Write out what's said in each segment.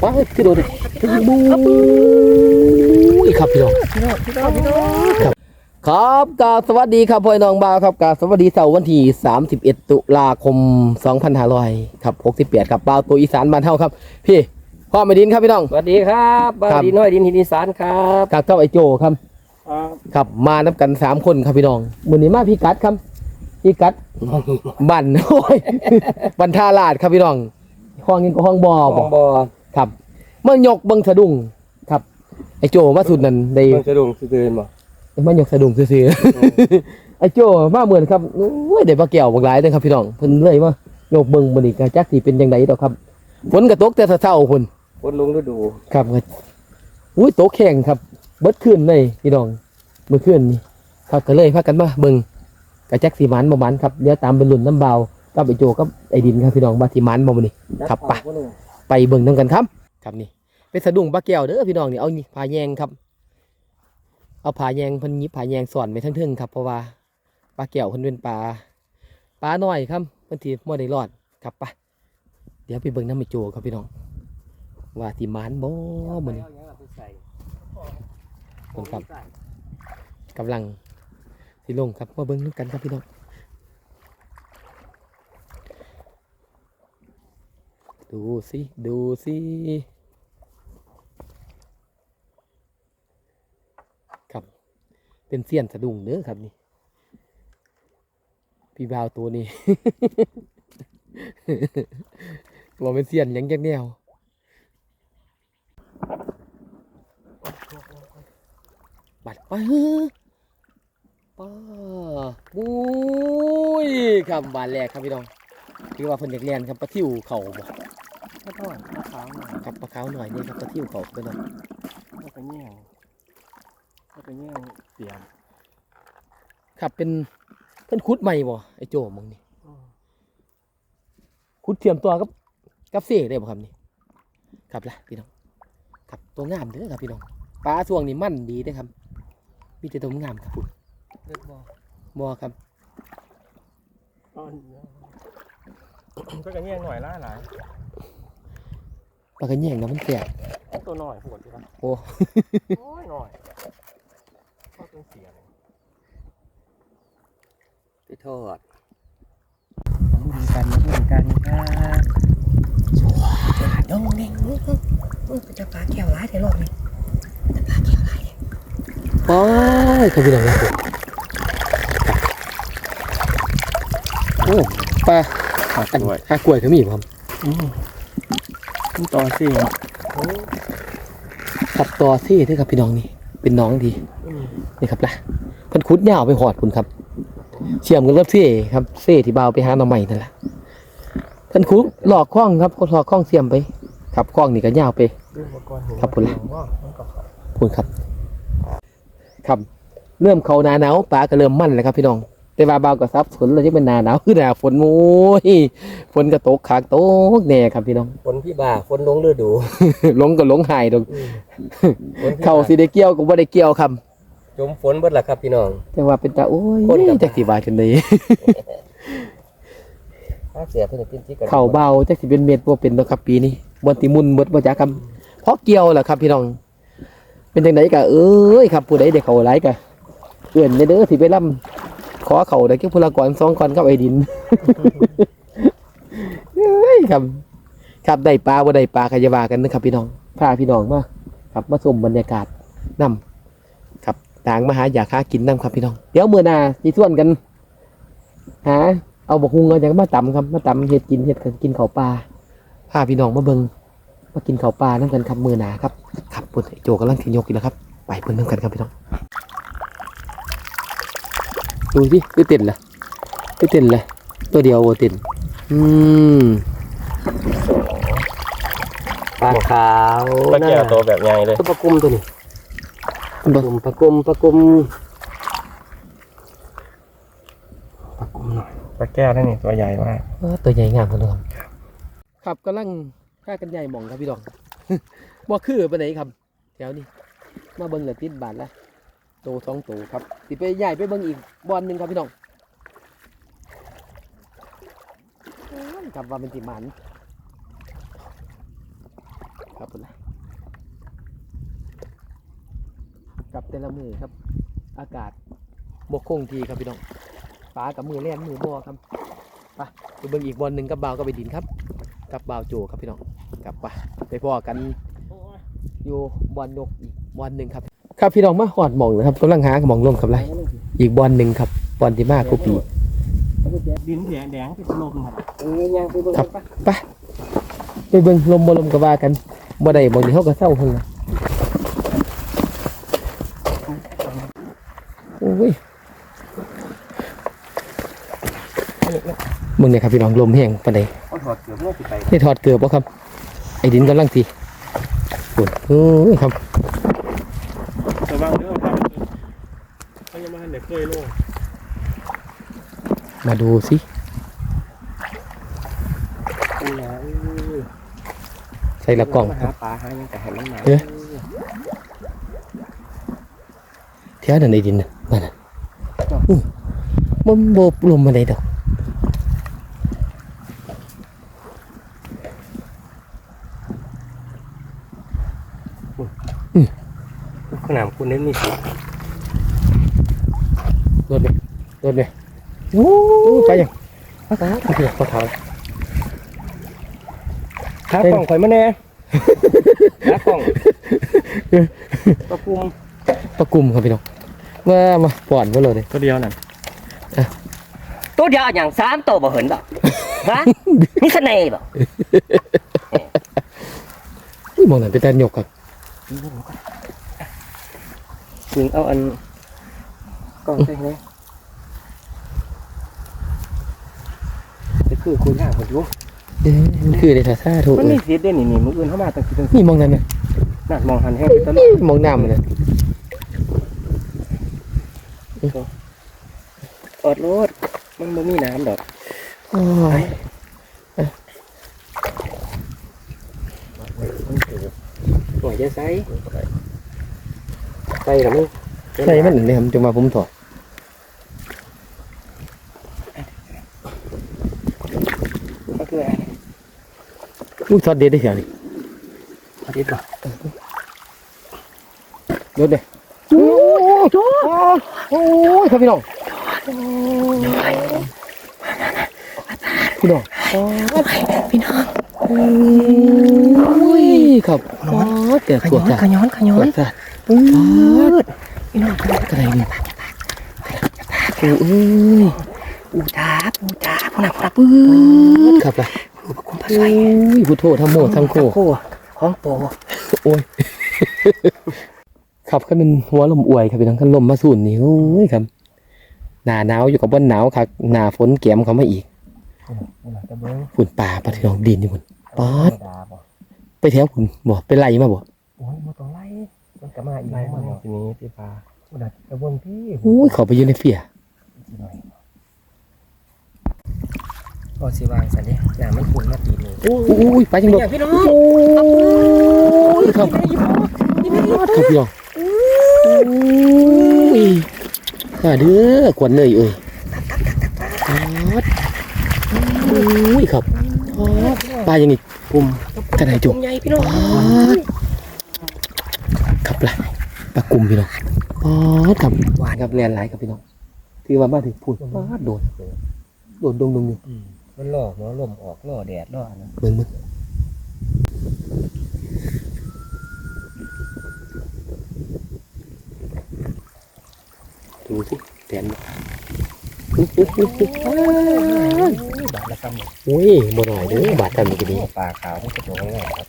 ไปขึ้นโดดบูยครับพี่น้องพี่น้องพี่น้องพี่น้องครับกราบสวัสดีครับพ่อน้องบ่าวครับกราบสวัสดีเสาร์วันที่ 31 ตุลาคม 2500ครับ68ครับบ่าวตัวอีสานบ้านเฮาครับ พี่พ่อไม่ดินครับพี่น้องสวัสดีครับบ้านครับดีน้อยดินหินอีสานครับกับเจ้าไอโจครับครับครับมานับกันสามคนครับพี่น้องมื้อนี้มาพี่กัดครับพี่กัดบันโอ้ยบันท่าลาดครับพี่น้อง ห้องนี้ก็ห้องบ่อขบ่องบ่อครับเมื่อยกเบิ่งสะดุ้งครับ ไอโจมาสุดนั่นได้มันจะดุงตื่นบ่มายกสะดุ้งซื่อๆไอโจมาเหมือนครับโอ้ยได้ปลาแก้วบักหลายเด้อครับพี่น้องเพิ่นเลยว่ายกเบิ่งมื้อนี้ก็จักสิเป็นจังไดดอกครับฝนก็ตกแต่เช้าๆพุ่นคนลุงฤดูครับก็อุ้ยตกแข็งครับ เบิดคืนเลยพี่น้องเมื่อคืนนี้ครับก็เลยพากันมาเบิ่งก็จักสิหมันบ่หมันครับเดี๋ยวตามเป็นรุ่นน้ำเบา กับไอโจกับไอดินครับพี่น้องว่าสิหมันบ่มื้อนี้ครับไปไปเบิ่งนํกันครับ ครับนี่เป็นสะดุ้งปลาแก้วเด้อพี่น้องนี่เอานี่ผาแยงครับ เอาผาแยงเพิ่นหยิบผาแยงสอนไปทั้งเทึงครับเพราะว่าปลาแก้วเพิ่นเป็นปลาปลาน้อยครับเพิ่นสิบ่ได้รอดครับไปเดี๋ยวไปเบิ่งน้ำไอโจครับพี่น้อง ว่าสิหมันบ่มื้อนี้ผมครับกำลังสิลงครับมาเบิ่งนำกันครับพี่น้อง ดูสิ ดูสิครับเป็นเสี้ยนสะดุ้งเด้อครับนี่ พี่บ่าวตัวนี้ว่าเป็นเสี้ยนยังจักแนวบัดไปป้าบุ้ยครับบานแรกครับพี่น้องคือว่าเพิ่นเด็กเรียนครับปลาทิวเข่าบ่ ก็ทอดมะพร้าวหน่อยครับปลาขาวหน่อยนี่ครับปลาทิวเขาพี่น้องแล้วก็แง่งแล้วก็แง่งเสียมครับเป็นเพิ่นคุดใหม่บ่ไอ้โจมองนี่คุดเทียมตัวกับกับเซ่ได้บ่ครับนี่ครับล่ะพี่น้องครับตัวงามเด้อครับพี่น้องปลาช่วงนี้มันดีเด้ครับมีแต่ตัวงามครับคุณเลือกบ่อบ่ครับตอนก็กระแง่งหน่อยล่าหลาย ปลากระแยงนะมันแสบตัวหน่อยปวดใช่ปะโอ้ โอ้ยหน่อยทอดเป็นเสียเลยไปทอดมาลุ้นกันมาลุ้นกันครับดงเด้งเออเออเออจะปลาแก้วร้ายแต่รอบนี้จะปลาแก้วร้ายโอ้ยครับพี่น้องครับผมโอ้ปลาขาดอันด้วยหากล้วยเขามีบ่ครับ ต่อสิขับต่อซี่ด้วยครับพี่น้องนี่เป็นน้องดีนี่ครับนะพันคุดยาวไปหอดคุณครับ เชื่อมกันกับเซ่ครับเซ่ที่เบาไปหาหน่อใหม่นั่นแหละพันคุดหลอกข้องครับหลอกข้องเสียมไปครับข้องนี่ก็ยาวไปครับผมละคุณครับ ครับ เริ่มเขาหนาหนาวปลาก็เริ่มมั่นแล้วครับพี่น้อง แต่ว่าเบาวก็ซับสนเลยจะเป็นหนาหนาวคือหนาฝนโอ้ยฝนก็ตกขากตกแน่ครับพี่น้องคนพี่บ่าคนลงฤดูหลงก็หลงหายดอกคนพี่บ่เขาสิได้เกี่ยวก็บ่ได้เกี่ยวครับจมฝนเบิดละครับพี่น้อง แต่ว่าเป็นตาโอ้ยคนกับจักสิว่าจังได๋ถ้าเสียเพิ่นจะกินที่กันเข้าเบาจักสิเป็นเม็ดบ่เป็นดอกครับปีนี้บ่ติมุนเบิดบ่จักครับเพราะเกี่ยวล่ะครับพี่น้อง เป็นจังไดก็เอ้ยครับผู้ใดได้เข้าหลายก็เอื้อนเด้อสิไปล่ ขอเขาได้แค่พลากรสองคนกับไอ้ดินเอ้ยครับ ครับได้ปลาบ่ได้ปลาก็อย่าว่ากันนะครับพี่น้องพาพี่น้องมาครับมาชมบรรยากาศนํครับต่างมาหาอยากหากินนํครับพี่น้อง เดี๋ยวมื้อหน้าสิชวนกันหาเอาบกฮุงเอาอย่างมาตำครับมาตำเห็ดกินเห็ดกินเขาปลาพาพี่น้องมาเบิงมากินข้าวปลาน้ำกันครับมือหนาครับครับปุ่นโจกำลังถึงยกอีกแล้วครับ ไปเพิ่นน้ำกันครับพี่น้อง ดูสิคือเต้นละคือเต้นละตัวเดียวโอเต้นอืมปลาขาวปลาแก้วโตแบบใหญ่เลยตัวปลากุมตัวนี้เบิ่งปลากุมปลากุมปลากุมหน่อยปลาแก้วนี่นี่ตัวใหญ่มากเออตัวใหญ่งามคนเดียวครับครับกำลังฆ่ากันใหญ่หม่องครับพี่น้องบ่คือไปไหนครับแถวนี้มาเบิ่งเหลือติดบาทละ โตสองโตครับสิไปใหญ่ไปเบิ่งอีกบอลหนึ่งครับพี่น้องครับว่าเป็นติมันครับพุ่นละกับแต่ละมือครับ อากาศบกคงทีครับพี่น้องฟ้ากับมือแล่นมือบ่อครับไปไปเบิ่งอีกบอลหนึ่งกับบ่าวกับไปดินครับ กับบ่าวโจครับพี่น้องกลับไปไปพ่อกันอยู่บอลยกอีกบอลหนึ่งครับ ครับพี่น้องมาหอดหมองนะครับกำลังหาหมองลงครับไรอีกบอลหนึ่งครับบอลที่มากกูปีดินแดงแดงเป็นลมครับเออย่างไปเบิ่งครับปะไปไปเบิ่งลมบ่ลมก็ว่ากันบ่ได้บ่นี่เฮาก็เศร้าเพิ่นละโอ้ยมึงเนี่ยครับพี่น้องลมแห้งปานใดเขาถอดเกือบเมื่อสิไปนี่ถอดเกือบบ่ครับ ไอ้ดินกำลังสิปุ่นโอ้ยครับ ระวังเด้อครับเขา ยังมาเด็กเคยโลงมาดูสิใส่ละกล่องมาหาปลาหายังแต่ห็นมันมาเท่านั้นไอ้ดินนะนั่นน่ะมันบ่ลมมาได้ดอกขนาดคุณเน้นนี่สิ รถไหมรถไหมโอ้ไปยังปลาขาวปลาขาวปลาขาวขากล่องข่อยมาแน่ขากล่องปลาปุมปลากุมครับพี่น้องมามาป่อนมาเลยตัวเดียวนั่นตัวเดียวอย่างสามตัวบ่เห็นบ่ฮะมีเสน่ห์บ่อุ้ยมองหนังเป็นแต่หยกครับถึงเอาอัน กล่องใช่ไหมจะคือคุณย่าคนดูเอ๊ะมันคือในท่าท่าถูกมันเลมียเสียเด่นนี่นี่มืออื่นเข้ามาตั้งคือตั้งนี่มองนั่นนะนั่นมองหันแห้งไปตลอดนี่มองน้ำมันนะอดรถมันบ่มีน้ำดอกโอ้ยหน่วยจะใส่ใส่หรือไม่ ใช่มันเนี่ยครับจะมาผมถอดก็คืออะไรลูกช็อตเด็ดได้เสียนี่อาทิตย์ป่ะรถเลยโอ้ยโอ้ยครับพี่น้องพี่น้องพี่น้องโอ้ยครับโอ้ยเกิดขตัวย้อนจ้ะขย้อนขย้อตัวนจ้ะปืด พี่น้องอะไรนี่โอ้ยปูจ้าปูจ้าพนักพนักปืดครับล่ะปูประคุมพระโอ้ไสยพุทโธธรรมโมทั้งโคโคของโปโอ้ยครับก็เป็นหัวลมอวยครับพี่น้องขันลมมาสูนนี่โอ้ยครับหนาหนาวอยู่กับบ้านหนาวครับหนาฝนแก้มเขามาอีกฝุ่นป่าปะที่น้องดินนี่ฝุ่นป๊อดไปแถวฝุ่นบ่ไปไล่มาบ่โอ้ยมาต้องไล่ ก็มาอีกแล้วทีนี้พี่ปลาอุดัดกระบวนพี่โอ้ยเขาไปอยู่ในเฟียพอสิวางสันนี่น้ำมันขุ่นมาตีมือโอ้ยไปจังดอกเนี่ยพี่น้องโอ้ยครับครับพี่น้องโอ้ยข้าเด้อกวนเลยเอ้ยป๊อดโอ้ยครับป๊อดปลายังอีกกลุ่มกระไดจุกใหญ่พี่น้องป๊อด ครับล่ะปลากลุ่มพี่น้องป๊อดครับหวานครับแลนไหลายครับพี่น้องถือว่ามาถึงพูดป๊อดโดดโดดดงดงอยู่มันหล่อหัวลมออกหล่อแดดหล่อนะเบิ่งมึงดูสิแตนอุ๊ยอุ๊ยอุ๊ยอุ๊ยบาทละคำเนี่ยอุ้ยบ่หน่อยเด้อบาดกันนี่ก็ดีปลาขาวมันจะโดนง่ายครับ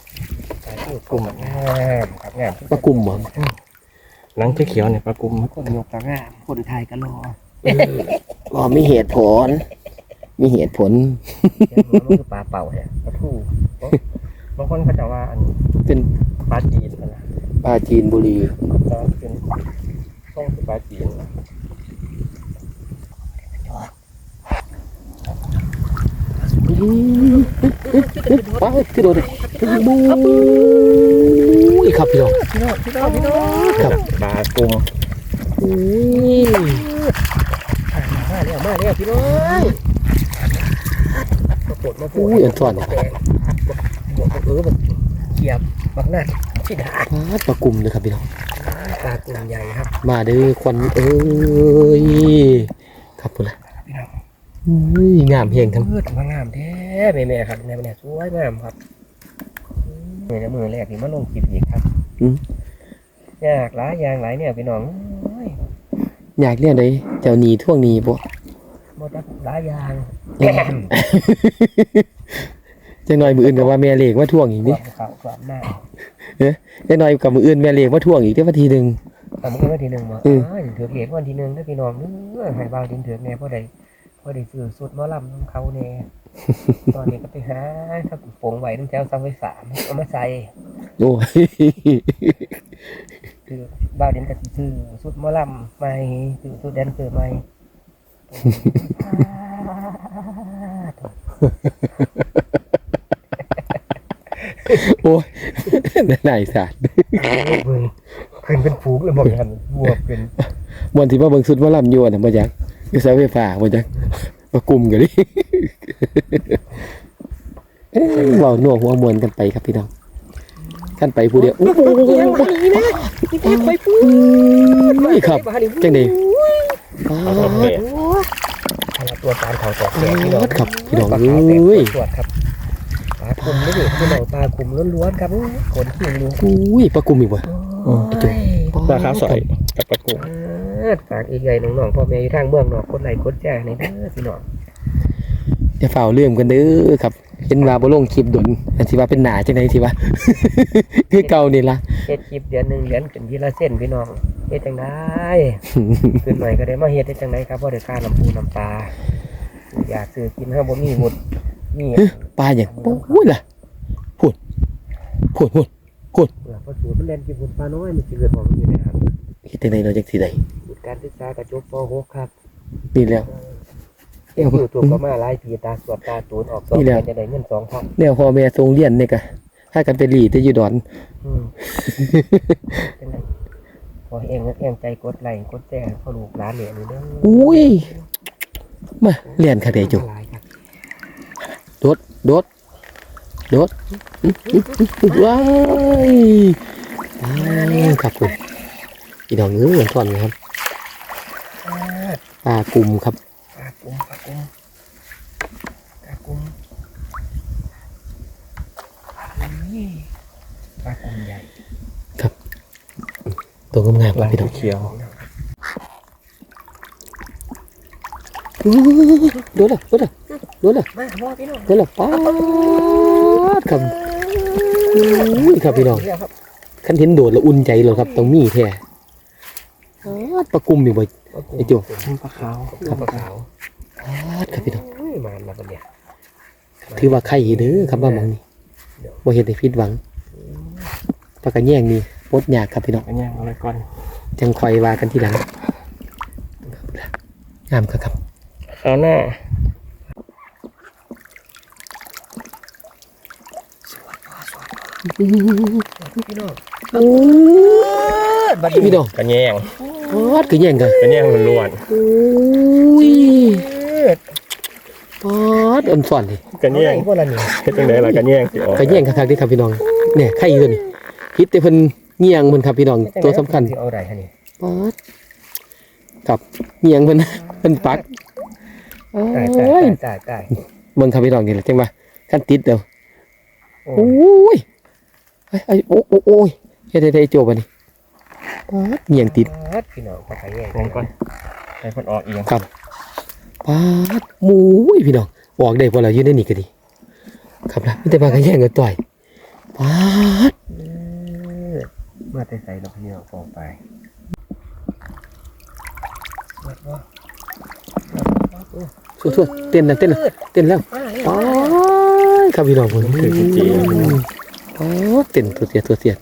กลุ่มงามครับงามปลากลุ่มบ่หลังเขียวๆเนี่ยปลากลุ่มคนยกตางามคนไทยก็รออ๋อมีเหตุผล มีเหตุผลมันคือปลาเป่าเนี่ยปลาทูบางคนเขาจะว่าอันเป็นปลาจีนนะปลาจีนบุรีก็เป็นต้องคือปลาจีนนะปลาคือโด ดเลยบู๊ยครับพี่น้องพี่น้องพี่น้องพี่น้องครับปลากลุ่มอุ้ยมาเนี่ยมาเนี่ยพี่น้องมาปวดมาปวอุ้ยอันสอนเนี่ยบวกเออแบบเขียบบักหน้าที่ดาปาปลากลุ่มเลยครับพี่น้องปลากลุ่มใหญ่ครับ มาเด้อควันเอ้ยครับพุ่นละพี่น้องอุ้ยงามเพียงครับมืดมางามแท้แม่ๆครับแม่ๆสวยงามครับ มือละมือแรกนี่มาลงคลิปอีกครับอืม ยากหลายอย่างหลายเนี่ยพี่น้องโอ้ยอยากเรียกได้เจ้าหนีท่วงหนีบ่หมดหลายอย่างจังหน่อยมืออื่นกับว่าแม่เลขว่าท่วงอีกคดิวามเขาความหน้าจังหน่อยกับมืออื่นแม่เลขว่าท่วงอีกเด้อวันทีหนึงทำเงินวันที่หนึ่งบ่อืมอ๋อถือเหรียญวันที่หนึ่งนะพี่น้องเออให้บ่าวดินถือแน่พ่อใด พ่อใดซื้อสุดหมอลำของเขาแน่ตอนนี้ก็ไปหาถ้าโป่งไหวตั้งแถวเสาไฟฟ้าเอามาใส่โอ้ยคือบ่าวดินก็สิซื้อสุดหมอลำใหม่ซื้อสุดแดนเซอร์ใหม่โอ้ยนายสาดเบิ่งเพิ่นเป็นฝูงเลยบอกกันบวกเป็นบนที่ว่าเบิ่งสุดว่าลำยวนน่ะบ่จัก อยู่เสาไฟฟ้าบ่จักมากลุ่มกันดิเอ้ยเว้าหน่วงหัวมวนกันไปครับพี่น้องกันไปผู้เดียวโอ้โหพี่แท็กไปปูนี่ครับจังได๋ปาเอาดขนาดตัวการเขาแตกแตกพี่น้องครับพี่น้องปลาเอ้ยตรวจครับปลาคุมนี่ดิพี่น้องปลาคุมล้วนๆครับขนขี้ลุงอุ้ยปลากลุ่มอีกว่ะโอ้ยปลาขาวสอยกับปลากุ้ งฝากอีกใหญ่น้องๆพ่อแม่อยู่ทางเมืองนอกคนไหลคนแจ้ในเด้อพี่น้องอย่าเฝ้าเรื่องกันเด้อครับเห็นว่าบ่ลงคลิปดนอันที่ว่าเป็นหนาจังได๋ที่ว่าคือเก่านี่ล่ะเฮ็ดคลิปเดือนหนึ่งเดือนขึ้นทีละเส้นพี่น้องเฮ็ดจังได้ขึ้นหน่อยก็ได้มาเฮ็ดได้จังไดครับเพราะได้ค่าน้ำปูน้ำปลาอยากซื้อกินเฮาบ่มีหมดมีปลาอย่างโอ้ยล่ะพูดพูดพูดเผื่อพอสูตรมันเล่นกินฝุ่นปลาน้อยมันสิเกิดบ่มันอยู่ในหัน เฮ็ดจังได๋เนาะจังสิได้สูตรการศึกษากระจบป .6 ครับนี่แล้ว เอ็งอยู่ตัวก็มาหลายปีตาสวดตาตูนออกสองนี่แหละ จะได้เงิน2,000แนวพ่อแม่ทรงเรียนนี่ก็ถ้ากันเป็นหลีแต่อยู่ดอน อืมเป็นไรพอเองก็แองใจกดไลค์กดแชร์พอลูกหลานเนี่ยนี่เด้ออุ้ย มาเรียนค่ะเดจูหลายครับโดดโดดโดดอื้ออื้ออื้อว้ายว้ายครับคุณ พี่น้องเอ้ยทอนนะครับปลากลุ่มครับปลากุ้งปลากุ้งปลากุ้งนี่ปลากุ้งใหญ่ตัวงามๆครับพี่น้องเขียวอื้อโดดเลยโดดเลยโดดเลยมาพ่อพี่น้องโดดเลยป๊าดครับอุ้ยครับพี่น้องเรียกครับคันเห็นโดดแล้วอุ่นใจเลยครับต้องมีแท้ป๊า ดปลากลุ่มอยู่บ่ปลากุ้งไอ้โจ้ปลาขาวครับปลาขาวป๊าดครับพี่น้องโอ้ยมาแล้วบัดเนี่ยถือว่าไข่เด้อครับว่าหมองนี้บ่เห็นให้ผิดหวังปลากระแยงนี่ปลดยากครับพี่น้องอันนี้เอาไว้ก่อนจังคอยว่ากันทีหลังงามครับครับขาวหน้าพี่น้องโอ้บัดนี้พี่น้องกระแยง ปอดกระแยงกันกระแยงล้วนโอ้ยปอดอ่อนสอนดิๆกระแยงพวกเรานี่เฮ็ดจังไดล่ะกระแยงสิออกกระแยงคักๆเดิครับพี่น้องเนี่ยไข่ตัวนี้คิดแต่เพิ่นเงียงมันครับพี่น้องตัวสำคัญเอาได้ฮะนี่ปอดกับเงียงเพิ่นเพิ่นปักโอ้ตายตายยตายตายเบิ่งครับพี่น้องนี่แหละจังว่าคันติดเด้อโอ้โอ้ยไอ้ไอ้โอ้โอ้โอ้ยเฮ็ดให้ได้โจบอันนี้ปาด เงียงติดพี่น้องปลากระแยงลงก่อนให้เพิ่นออกเอียงครับปาดหมูยพี่น้องออกได้บ่ล่ะอยู่ในนี่ก็ดี ครับนะมีแต่ปลากระแยงกันต่อยปาดมาแต่ใส่ดอกพี่น้องฟองไปเม็ดบ่สู้ๆเต้นแล้วเต้นแล้วเต้นแล้วปาดครับพี่น้องเพิ่นคือจริงปาดเต้นตัวเสียตัวเสีย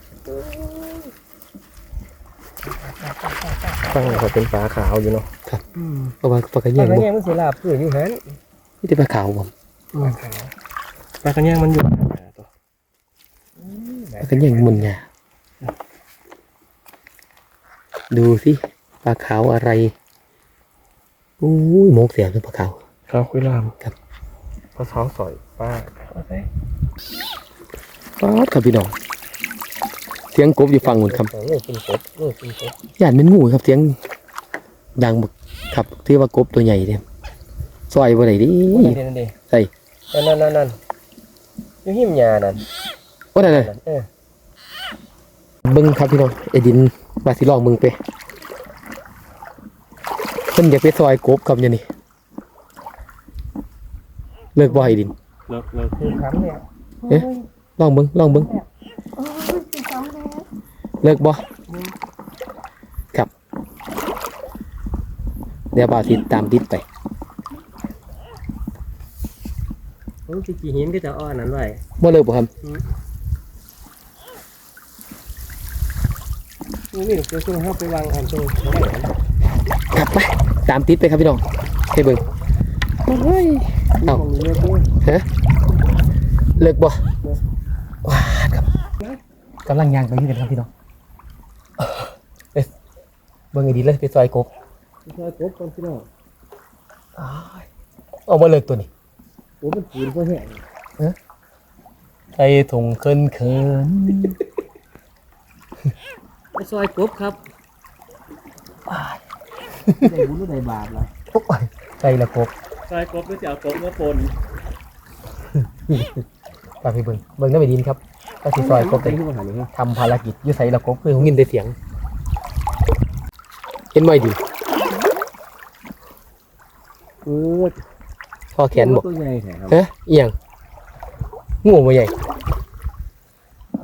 ๆตั้งเขาเป็นปลาขาวอยู่เนาะเพราะว่าปลากระแยปลางกระบ่แยงมันสิลาบคืออยู่หันมีแต่ปลาขาวบ่ปลาขาวปลากระแยงมันอยู่ปลากระแยงมุนหยาดูสิปลาขาวอะไรอุ้ยหมกเสียบเลยปลาขาว ขาวคุยลามครับ ปลาขาวสอยปลาเอาไปปาดครับพี่น้อง เสียงกบอยู่ฝั่งนู้นครับเออกินกบเออกินกบย่านเป็นงูครับเสียงดังบักครับที่ว่ากบตัวใหญ่เนี่ยซอยบ่ได้ดิโอ้ยนั่นดิใส่นั่นนั่นนั่นอยู่หิมยานั่นโอ้นั่นน่ะเออเบิ่งครับพี่น้องไอ้ดินว่าสิลองมึงไปเพิ่นอยากไปซอยกบครับเนี่ยนี่เลิกบ่ไอ้ดินเลิกเลิกคือคำเนี่ยเอ๊ะลองเบิ่งลองเบิ่ง เลิกบ่ครับ เดี๋ยวบ่าวสิตามติดไปโอ้ยกี่หินก็จะอ้อนนั่นไว้บ่เลิกบ่ครับนี่นี่เดี๋ยวช่วงเข้าไปวางอันตรงไว้ครับไปตามติดไปครับพี่น้องให้เบิ่งเฮ้ยเอ้ามองเลือกด้วยฮะเลิกบ่ว้าดครับกำลังย่างไปอยู่กันครับพี่น้องเอ๊ะ เบิ่งให้ดีเลยไปซอยกบใช่กบก่อนพี่น้องอ้ายเอามาเลิกตัวนี้โอ้มันปูนก็แห้งใส่ถุงเคินเคินไปซอยกบครับได้บุญหรือได้บาปล่ะโอ้ยใส่ละกบใส่กบแล้วจะเอากบมาปนฝากพี่เบิ่งเบิ่งน้ำไปดินครับก็สิซอยกบไปไปที่มาหาเลยครับทำภารกิจอยู่ใส่ละกบคือผมยินได้เสียง เห็นไหมดิเออพ่อแขนบอกตัวใหญ่แถมฮะเอียงงูมาใหญ่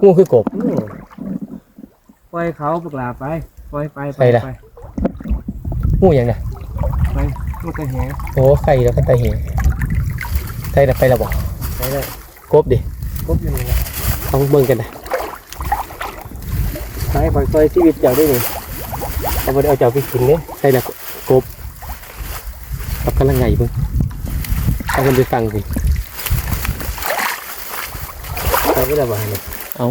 งูคือกบปล่อยเขาปลาไปปล่อยไปไปละงูอย่างน่ะไปมันก็แห้งโอ้ไข่แล้วก็ไตเหไข่ละไปและบอกไปเลยกบดิกบอยู่นี่นะเอาเบิ่งกันนะใช้ปล่อยซอยชีวิตเจ้าได้นี่ เอาไปเอาเจ้าไปกินเนี่ยไข่ละกบกับกำลังไงเบิ่งเอาคนไปฟังสิไปไม่ได้บ้านเลยเอา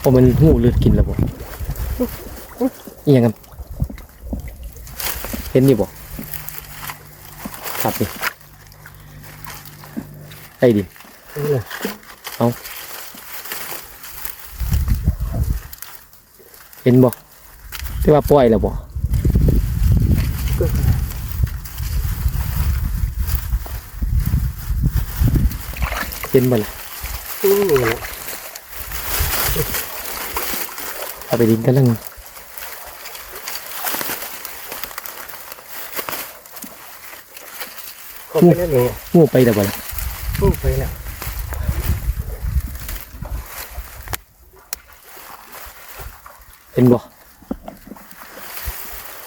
พอมันงูเลือดกินแล้วบอกเอียงกันเห็นนี่บอกครับนี่ไอ้ดิเออเห็นบ่ ที่ว่าปล่อยแล้วบ่เห็นบ่ล่ะอืมเอาไปดินกำลังก็ไปนั่นเองงูไปแล้วบ่ล่ะพุ่งไปแล้วเห็นบ่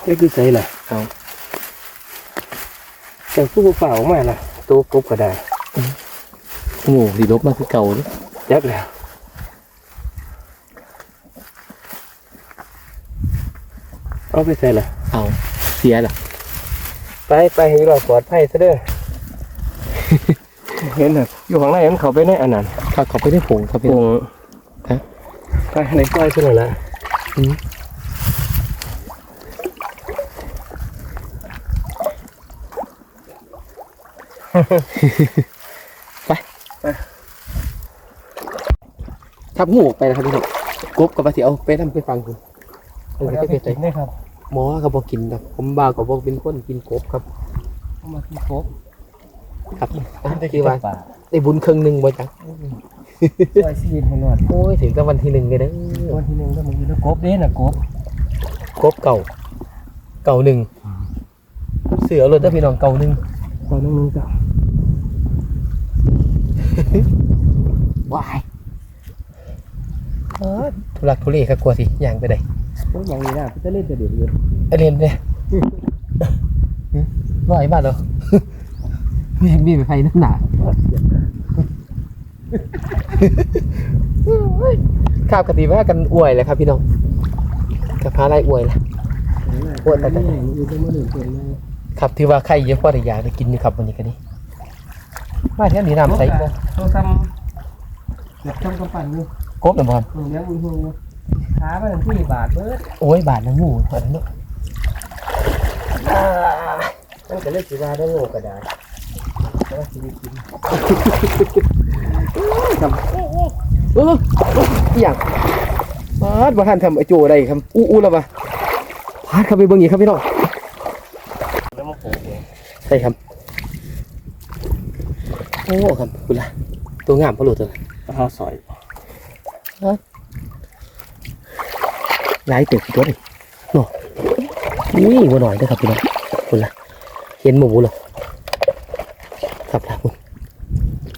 นี่คือใส่ละเอาแต่ผู้เปล่าออกมาละตัวกบก็ได้งูสิลบมาคือเก่าเด้ยักแล้วเอาไปใส่ละเอาเสียล่ะไปไปให้เราปลอดภัยซะเด้อเห็นน่ะอยู่ข้างในมันเขาไปในอันนั้นถ้าเขาไปได้ผงครับพี่วน้องงฮะไปในก้อยขึ้นหน่อยละ อืมทับงูออกไปนะครับพี่น้องกบกับปลาสิเอาไปทำไปฟังคุณเออเอาไปไปไปกินได้ครับหมอก็บอกกินดอกผมบ่าวก็บอกเป็นคนกินกบครับเอามาที่กบครับอะได้คือว่าป่าได้บุญครึ่งหนึ่งบ่จังก้อยชีวิตให้หนวดโอ้ยถึงกับวันที่หนึ่งเลยเด้อวันที่หนึ่งก็มึงอยู่แล้วกบเด้น่ะกบกบเก่า เก่าหนึ่งเสือรถถ้าพี่น้องเก่าหนึ่ง ตอนนั้นมึงก็วายเอิ้นทุลักทุเลครับกลัวสิย่างไปได้ต้องอย่างนี้นะพี่จะเล่นจะเดือดเดือดไอเรียนเนี่ยร้อยบาทเหรอมีมีไปไฟนั่นหนาข้าวกะทิว่ากันอวยเลยครับพี่น้องกับพาไล่อวยแหละปวดแต่แต่อยู่ตรงมาหนึ่ง คนเลยครับที่ว่าใครเยอะพอได้อยากได้กินอยู่ครับวันนี้กันนี้มาเที่ยวนี้น้ำใสบ่เขาทำเกือบทำกำปั้นอยู่กบหรือบ่ครับมึงเลี้ยงมึงหูขาไปถึงที่บาทเบิดโอ้ยบาทละงูเท่านั้นเนาะมันจะเล่นสีวาได้โง่ก็ได้แต่ว่าชีวิตกินเออเอออหย่างมาาดบ่ทันทำไอโจได้ครับอู้อู้แล้วปะพาดเข้าไปเบิ่งอีกครับพี่น้อง แล้วมันโผล่เลย ใช่ครับ โอ้ครับคุณล่ะ ตัวงามพอหลุดตัวข้าวซอยหลายตัวกี่ตัวนี่เนาะอุ้ยบ่หน่อยเด้อครับพี่น้องคุณล่ะ เห็นหมูเหรอครับล่ะคุณ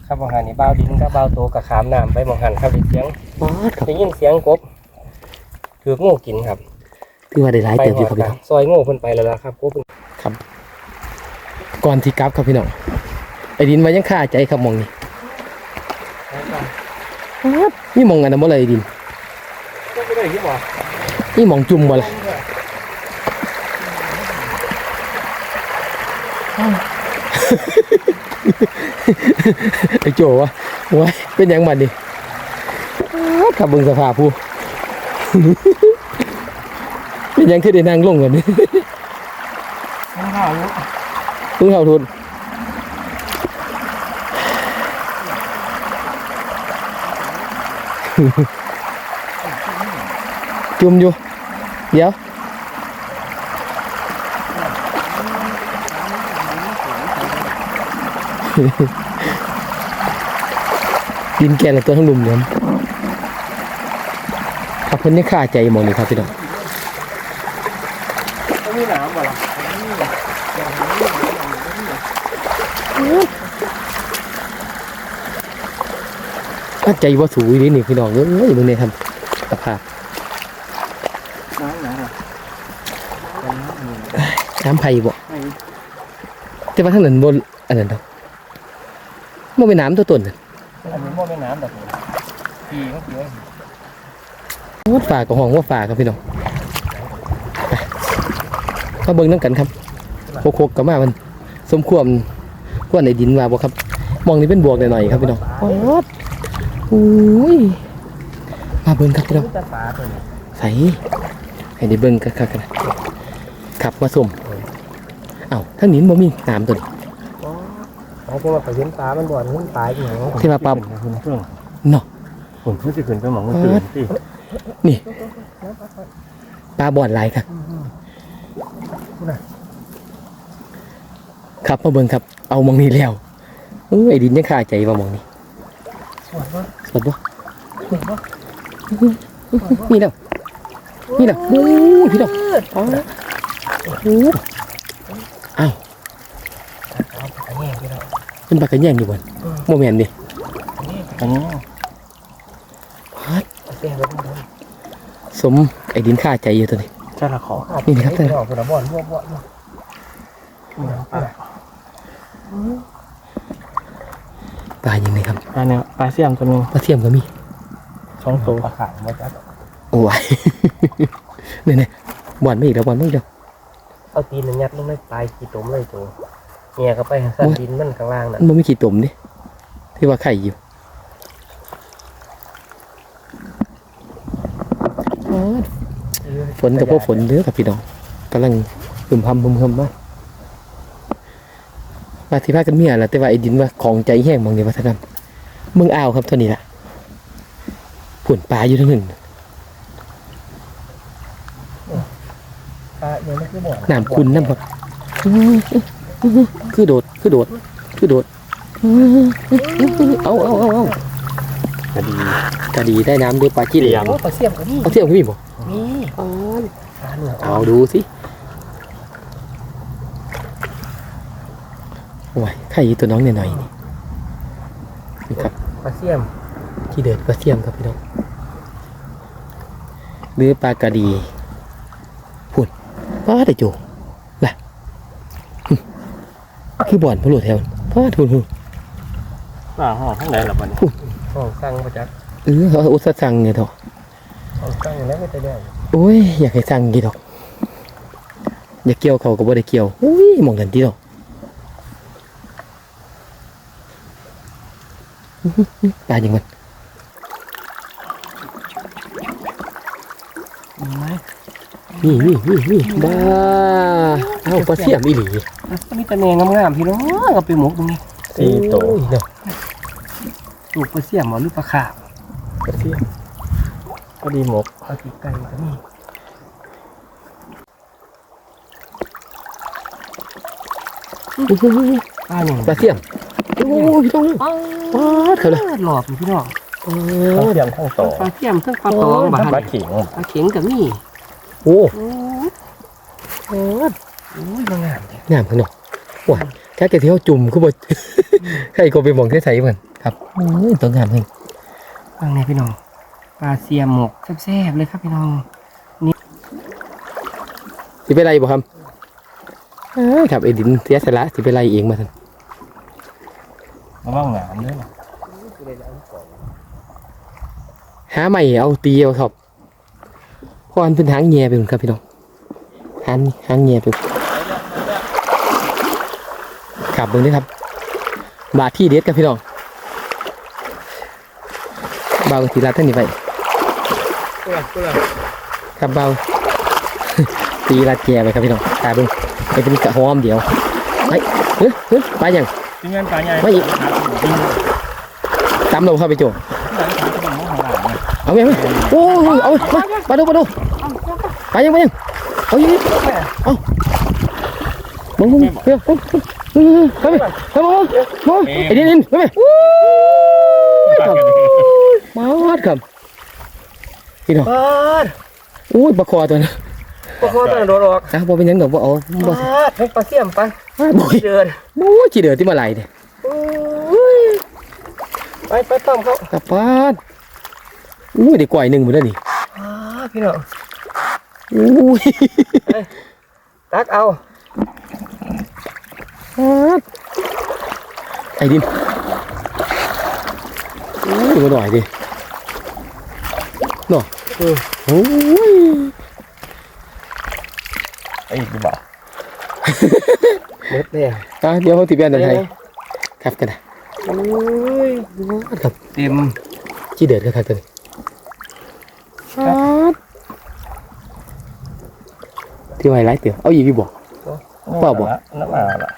ครับมองหันนี่เบาวดินก็เบาวโตกับขามน้ำไปมองหันครับได้เสียงปาดครับได้ยินเสียงกบถืองูกินครับ คือว่าได้หลายไปเติบหอยู่อครับดพี่กัน้นองซอยงูเพิ่นไปแล้วล่ะครับกบเพิ่น ก่อนที่กราฟครับพี่น้องไอ้ดินมายังคาใจครับหมองนี่นี่มองกันนะบ่เลยไอ้ดินก็ไม่ได้ที่บอกนี่มองจุ่มบ่ล่ะไอ้โจวะว้ายเป็นหยังบัดนี่ขับเบิ่งสภาพผู้เป็นหยังคือได้นั่งลงกันนี่ ไม่ได้อยู่าทุนจุ่มอยู่ เดี๋ยวดินแกนละตัวทั้งลุมเนี่ยครับเพิ่นนี่ค่าใจมองนี่ครับพี่น้อง ไม่มีน้ำบ่ล่ะ ค่าใจว่าสูงนี่นี่พี่น้องเอ้ยมึงเนี่ยทำสภาพน้ำหนาน้ำไผ่บ่แต่ว่าทั้งนั้นบนอันนั้นดอกมันเป็นน้ำตัวต้นน่ะอันนี้บ่แม่น้ำดอกนี่พี่ก็คือวัดฝากับห้องวัดฝาครับพี่น้องไปมาเบิ่งน้ำกันครับโคกๆกับมามันสมควรควรในดินว่าบ่ครับ มองนี่เป็นบวกหน่อยๆครับพี่น้อง โอ้ยอุ้ยมาเบิ่งครับพี่น้องตาปลาตัวนี้ใส่ให้ได้เบิ่งคักๆกันนะขับมาส่มเอ้าทั้งนี้บ่มีน้ำตัวนี้หมายถึงว่าไปเห็นปลามันบ่อนเห็นปลาอีหยังที่ว่าปลาเนาะผมเพิ่งจะขึ้นไปหมองเมื่อคืนที่นี่ปลาบ่อนหลายครับครับมาเบิ่งครับ เอามองนี้แล้วเอ้ยไอ้ดินยังคาใจว่ามองนี้ สวยบ่สดบ่สวยบ่นี่แล้วนี่แล้วโอ้ยพี่น้องเอาโอ้โหอ้าวเอาไปแย่งพี่น้องเป็นปลากระแยงอยู่บ่นโมเมนต์ดิอันนี้เอาแย่งไว้ข้างบนสมไอ้ดินคาใจอยู่ตัวนี้ใช่ละขอนี่นะครับพี่น้องพุ่นน่ะบ่อนบ่บ่บ่ปลาอย่างนี้ครับ ปลาเนี่ยปลาเสี่ยมตัวหนึงปลาเทียมก็มีสองตัวปลาขาวบ่จักโอ้ยนี่นี่บ่อนไม่อีกแล้วบ่อนไม่อีกแล้วเอาตีนน่ะยัดลงในปลายขี้ตุ่มเลยตัวเนี่ยก็ไปสั่นดินมันข้างล่างน่ะมันไม่ขี้ตุ่มดิที่ว่าไข่อยู่ฝนกับพวกฝนเด้อกับพี่น้องกำลังพึมพำพึมพำมาว่าที่พากันเมียแหละแต่ว่าไอ้ดินว่าของใจแห้งมองนี่ว่าสักกันมึ งอ้าวครับเท่านี้ละผุ่นปลาอยู่ทั้งหนึ่งปลาเนี่ยมันคือบ่อนน้ำคุณน้ำครับคือโดดคือโดดคือโดดเอาเอาเอาเอาคดีกระดีได้น้ำด้วยปลาจิ้นเตรียมโอ้ปลาเสียมก็มีเอาเทียมพี่บ่มีปลาเหนือเอาดูสิโอ้ยไข่ตัวน้องหน่อยๆนี่ นี่ครับปลาเสียม ที่เดิดปลาเทียมครับพี่น้องหรือปลากระดีพุ่นป้าแต่โจล่ะหึคือบ่อนพะโลดแถวป้าทุนทุนปลาห่อข้างไหนล่ะมันห้องสั่งบ่จักเออเขาอุตส่าห์สั่งไงเถอะห้องสั่งแล้วไม่ได้แล้วโอ้ยอยากให้สั่งกี่ดอกอยากเกี่ยวเขาก็บ่ได้เกี่ยวอุ้ยหมองกันที่ดอก อื้อหือหือตายอย่างมันนี่นี่นี่นี่บ้าเอ้าปลาเสียมอีหลีมีแต่แมงงามๆพี่น้องเอาไปหมกตรงนี้สี่ตัวโอ้ยเนาะลูกปลาเสียมบ่หรือปลาขาวปลาเสี่ยมพอดีหมกเอาตีไก่ก็มีป้าอย่างปลาเสี่ยง โอ้ยพี่ต้องว้าดเขาเลยหลอกอยู่พี่น้องโอ้ต้องยเตรียมข้างโตปลาเทียมเครื่องปลาตองบ้านปลาขิงปลาเข็งกับมีโอ้โอ้โอ้ยมางามเลยงามข้างนอกว้าแค่แกเที่ยวจุ่มคือบ่ใครก็ไปมองใส่ๆเหมือนครับโอ้ยตัวงามเลยฟังในพี่น้องปลาเสียมหมกแซ่บๆเลยครับพี่น้องสิไปไรบ่ครับเอ้ยครับไอ้ดินเสียสละสิไปไรเองมาท่าน ระวังหนามด้วยนะหาใหม่เอาตีเอาครับพอนเป็นหางแง่ไปหมดครับพี่น้องหางหางแง่ไปหมดครับเบิ่งนี่ครับ บาทที่เด็ดครับพี่น้องเบากะทีรัดท่านนี่ไปครับเบาตีรัดแก่ไปครับพี่น้องตาเบิ่งไปเป็นกระหอมเดียวไปเฮ้ยเฮ้ยไปยัง ทีมงานปลาใหญ่ไม่อีกจำเราเข้าไปโจเอาไหมเอาไหมโอ้ยเอามามาดูมาดูไปยังไปยังเอายังเอามึงมึงเฮ้ยไปไปไปมองมองไอ้ดินดินไปไปมาดครับพี่น้องปลาอู้ยปลาคอตัวนั้ นปลาคอต้องโดดออกนะบ่เป็นยังดอกบ่เอาปบ่ลาให้ปลาเสียมไปบ่ยเดินบ่จีเดือดที่มาไหลเนี่ยโอ้ยไปไปต้อมเขากลับบ้านอู้ยได้กว่าหนึ่งหมดแล้วนี่ปลาพี่น้องอู้ยตักเอาไอ้ดินอู้ยมาหน่อยดิเนาะโอ้ย ไอ้ดูบ่าเม็ดเลยอะเดี๋ยวเขาติดแบนดันไทยครับกันนะโอ้ยครับเต็มจีเดือดครับตัวนี้ที่ไว้ไล่เตี๋ยวเอาอีกพี่บอกเปล่าบ่น้ำมาละ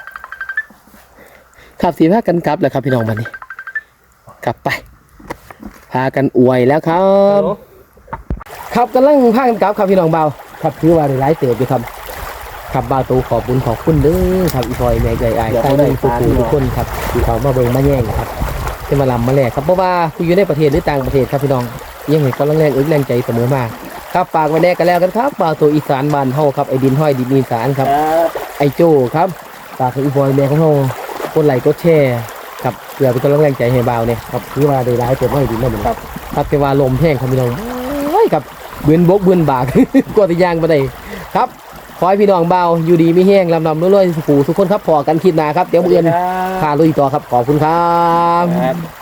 ขับสีพากันกลับแล้วครับพี่น้องวันนี้กลับไป พากันอวยแล้วครับ ครับกำลังพากันกลับครับพี่น้องเบาครับคือว่าได้หลายเติบอยู่ครับ ครับบ่าวตูขอบบุญขอบคุณเด้อครับอีพลอยแม่ใจอายใส่ทุกผู้ทุกคนครับที่เขามาเบิ่งมาแย่งครับที่มาลำมาแลกครับเพราะว่าผู้อยู่ในประเทศหรือต่างประเทศครับพี่น้องยังเห็นกำลังแรงอึกแรงใจเสมอมาครับฝากไว้แน่กันแล้วกันครับบ่าวตูอีสานบ้านเฮาครับไอ้ดินห้อยดินอีสานครับไอ้โจครับฝากถึงอีพลอยแม่ของเฮากดไลค์กดแชร์ครับเพื่อเป็นกำลังแรงใจให้บ่าวเนี่ยครับคือว่าได้หลายเติบห้อยดินนั่นเองครับครับแต่ว่าลมแห้งครับพี่น้องโอ้ยครับเบือนบกเบือนบากกว่าจะย่างไปได้ครับ ขอให้พี่น้องเบาอยู่ดีไม่แห้งลำลำรวยๆสุขูทุกคนครับพอกันคลิดหนาครับ เดี๋ยวเบือนพาลุยต่อครับ ขอบคุณครับครับ